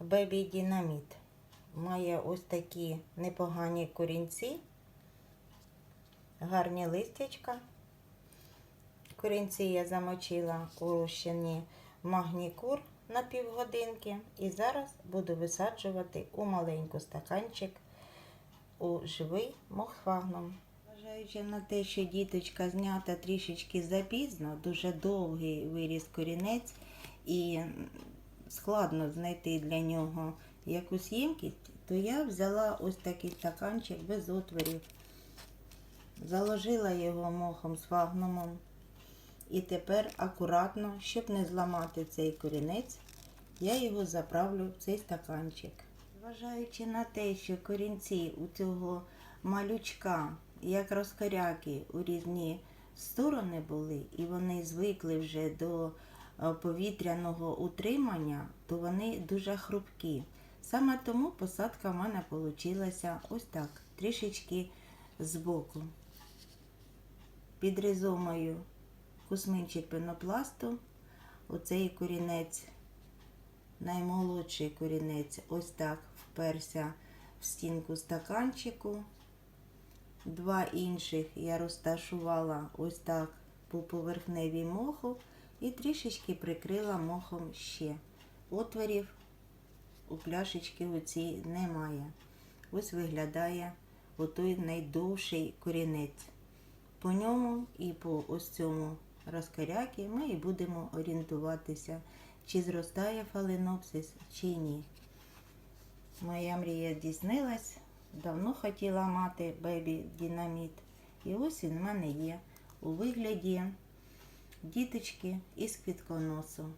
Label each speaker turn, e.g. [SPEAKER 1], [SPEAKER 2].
[SPEAKER 1] Бебі Дінаміт. Має ось такі непогані корінці, гарні листячка. Корінці я замочила у розчині магнікур на півгодинки. І зараз буду висаджувати у маленький стаканчик у живий мохфагном. Зважаючи на те, що діточка знята трішечки запізно, дуже довгий виріс корінець і складно знайти для нього якусь ємкість, то я взяла ось такий стаканчик без отворів, заложила його мохом з фагнумом. І тепер акуратно, щоб не зламати цей корінець, я його заправлю в цей стаканчик. Зважаючи на те, що корінці у цього малючка, як розкоряки, у різні сторони були, і вони звикли вже до повітряного утримання, то вони дуже хрупкі. Саме тому посадка в мене вийшла ось так, трішечки збоку. Під ризомою кусминчик пенопласту, оцей корінець, наймолодший корінець, ось так вперся в стінку стаканчику. Два інших я розташувала ось так по поверхневій моху і трішечки прикрила мохом ще. Отворів у пляшечки оцій немає. Ось виглядає отой найдовший корінець. По ньому і по ось цьому розкоряки ми і будемо орієнтуватися, чи зростає фаленопсис, чи ні. Моя мрія здійснилась. Давно хотіла мати бебі динаміт. І ось він в мене є у вигляді діточки із квітконосу.